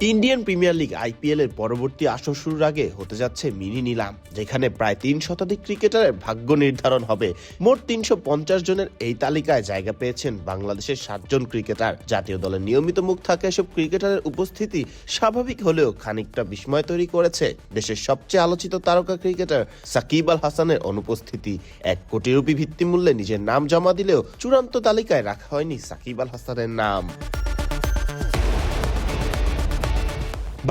Indian premier league IPL এর পরবর্তী আসর শুরুর আগে হতে যাচ্ছে মিনি নিলাম, যেখানে প্রায় তিন শতাধিক ক্রিকেটারের ভাগ্য নির্ধারণ হবে। মোট তিনশো পঞ্চাশ জনের এই তালিকায় জায়গা পেয়েছেন বাংলাদেশের সাতজন ক্রিকেটার। জাতীয় দলের নিয়মিত মুখ থাকা এসব ক্রিকেটারের উপস্থিতি স্বাভাবিক হলেও খানিকটা বিস্ময় তৈরি করেছে দেশের সবচেয়ে আলোচিত তারকা ক্রিকেটার সাকিব আল হাসানের অনুপস্থিতি। এক কোটি রুপি ভিত্তিমূল্যে নিজের নাম জমা দিলেও চূড়ান্ত তালিকায় রাখা হয়নি সাকিব আল হাসানের নাম।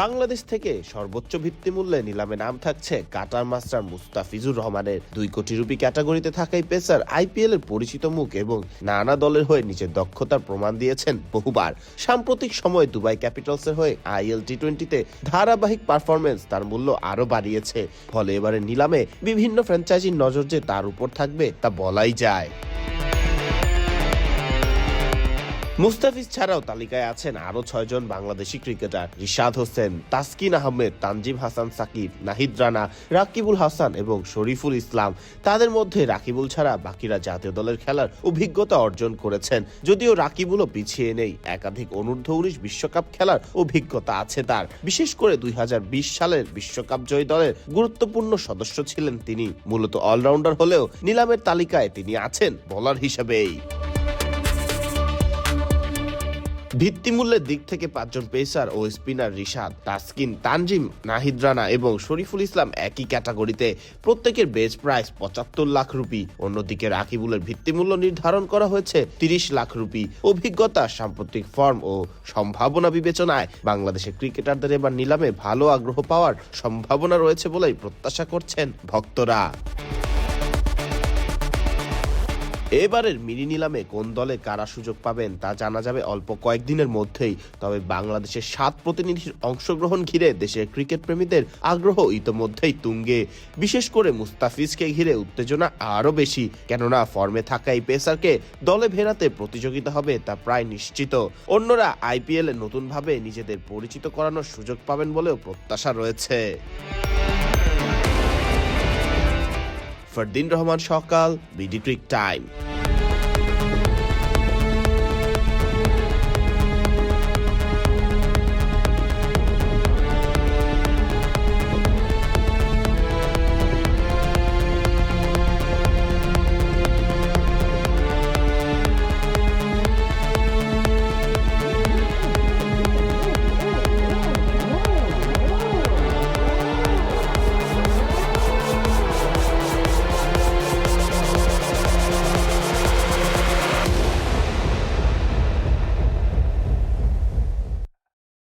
বাংলাদেশ থেকে সর্বোচ্চ ভিত্তিমূল্যে নিলামে নাম থাকছে কাটার মাস্টার মুস্তাফিজুর রহমানের। দুই কোটি রুপি ক্যাটাগরিতে থাকা এই পেসার আইপিএল এর পরিচিত মুখ এবং নানা দলের হয়ে নিজের দক্ষতার প্রমাণ দিয়েছেন বহুবার। সাম্প্রতিক সময়ে দুবাই ক্যাপিটালসের হয়ে আইএল টি টোয়েন্টিতে ধারাবাহিক পারফরমেন্স তার মূল্য আরও বাড়িয়েছে। ফলে এবারে নিলামে বিভিন্ন ফ্র্যাঞ্চাইজির নজর যে তার উপর থাকবে তা বলাই যায়। মুস্তাফিজ ছাড়াও তালিকায় আছেন আরও ছয়জন বাংলাদেশি ক্রিকেটার। রিশাদ হোসেন, তাসকিন আহমেদ, তানজিম হাসান, সাকিব, নাহিদ রানা, রাকিবুল হাসান এবং শরীফুল ইসলাম। তাদের মধ্যে রাকিবুল ছাড়া বাকিরা জাতীয় দলের খেলার অভিজ্ঞতা অর্জন করেছেন। যদিও রাকিবুলও পিছিয়ে নেই, একাধিক অনূর্ধ্ব উনিশ বিশ্বকাপ খেলার অভিজ্ঞতা আছে তার। বিশেষ করে দুই হাজার বিশ সালের বিশ্বকাপ জয়ী দলের গুরুত্বপূর্ণ সদস্য ছিলেন তিনি। মূলত অলরাউন্ডার হলেও নিলামের তালিকায় তিনি আছেন বোলার হিসেবেই। ভিত্তিমূল্যের দিক থেকে পাঁচজন পেসার ও স্পিনার রিশাদ, তাসকিন, তানজিম, নাহিদ রানা এবং শরীফুল ইসলাম একই ক্যাটাগরিতে প্রত্যেকের বেচ প্রাইস পঁচাত্তর লাখ রুপি। অন্যদিকে রাকিবুলের ভিত্তিমূল্য নির্ধারণ করা হয়েছে তিরিশ লাখ রুপি। অভিজ্ঞতা, সাম্প্রতিক ফর্ম ও সম্ভাবনা বিবেচনায় বাংলাদেশের ক্রিকেটারদের এবার নিলামে ভালো আগ্রহ পাওয়ার সম্ভাবনা রয়েছে বলেই প্রত্যাশা করছেন ভক্তরা। এবারের মিনি নিলামে কোন দলে কারা সুযোগ পাবেন তা জানা যাবে অল্প কয়েকদিনের মধ্যেই। তবে বাংলাদেশের সাত প্রতিনিধির অংশগ্রহণ ঘিরে দেশের ক্রিকেট প্রেমীদের আগ্রহ ইতোমধ্যেই তুঙ্গে। বিশেষ করে মুস্তাফিজকে ঘিরে উত্তেজনা আরও বেশি, কেননা ফর্মে থাকা এই পেসারকে দলে ভেড়াতে প্রতিযোগিতা হবে তা প্রায় নিশ্চিত। অন্যরা আইপিএলে নতুনভাবে নিজেদের পরিচিত করানোর সুযোগ পাবেন বলেও প্রত্যাশা রয়েছে। ফরদিন রহমান সকাল বিডি ক্রিক টাইম।